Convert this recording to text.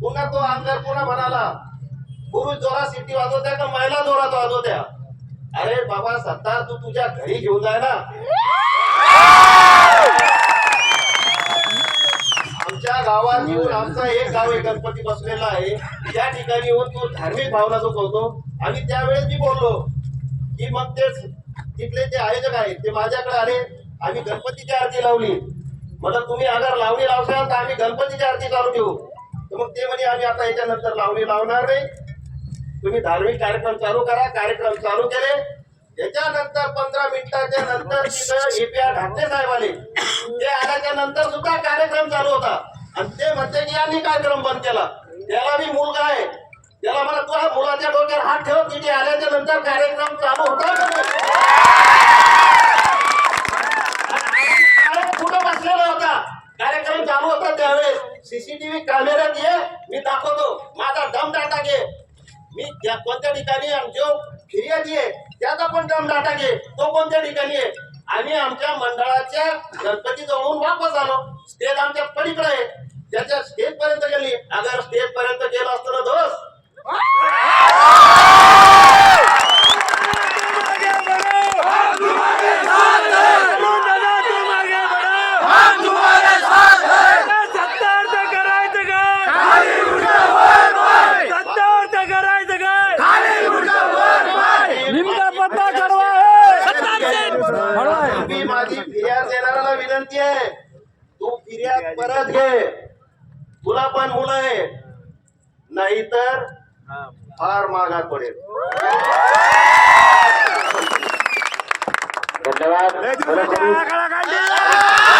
पुन्हा तो आमदार पुन्हा म्हणाला पुरुष जोरात सिटी वाजवत्या का? महिला जोरात वाजवत्या अरे बाबा सत्ता तू तुझ्या घरी घेऊन जाय ना. आमच्या गावात येऊन आमचा एक गाव आहे गणपती बसलेला आहे. त्या ठिकाणी येऊन तू धार्मिक भावना जो करतो आणि त्यावेळेस मी बोललो की मग ते तिथले जे आयोजक आहेत ते माझ्याकडे आले आम्ही गणपतीची आरती लावली. म्हणलं तुम्ही अगर लावणी लावसाल तर आम्ही गणपतीची आरती चालू ठेवू तर मग ते म्हणे आम्ही आता याच्यानंतर लावणी लावणार नाही. तुम्ही धार्मिक कार्यक्रम चालू करा. कार्यक्रम चालू केले. त्याच्यानंतर पंधरा मिनिटाच्या नंतर तिथं एपीआर ढाकणे साहेब आले. ते आल्याच्यानंतर सुद्धा कार्यक्रम चालू होता. आणि ते म्हणते की यांनी कार्यक्रम बंद केला? त्याला मी मुलगा आहे. त्याला मला तुला मुलाच्या डोक्यावर हात ठेव. तिथे आल्याच्यानंतर कार्यक्रम चालू होता का नाही? आणि कुठं बसलेला होता कार्यक्रम चालू होता त्यावेळेस सीसीटीव्ही कॅमेऱ्यात ये मी दाखवतो. माझा दम डाटा घे. मी त्या कोणत्या ठिकाणी जो फिर्यादी आहे त्याचा पण दम डाटा घे. तो कोणत्या ठिकाणी आहे? आम्ही आमच्या मंडळाच्या गणपती जवळून वापस आलो. स्टेज आमच्या पलीकडे आहे. त्याच्या स्टेज पर्यंत गेली अगर स्टेज पर्यंत माझी फिर्याद देणाऱ्याला विनंती आहे. तू फिर्याद परत घे. तुला पण मुलं आहे नाहीतर फार मागात पडेल. धन्यवाद.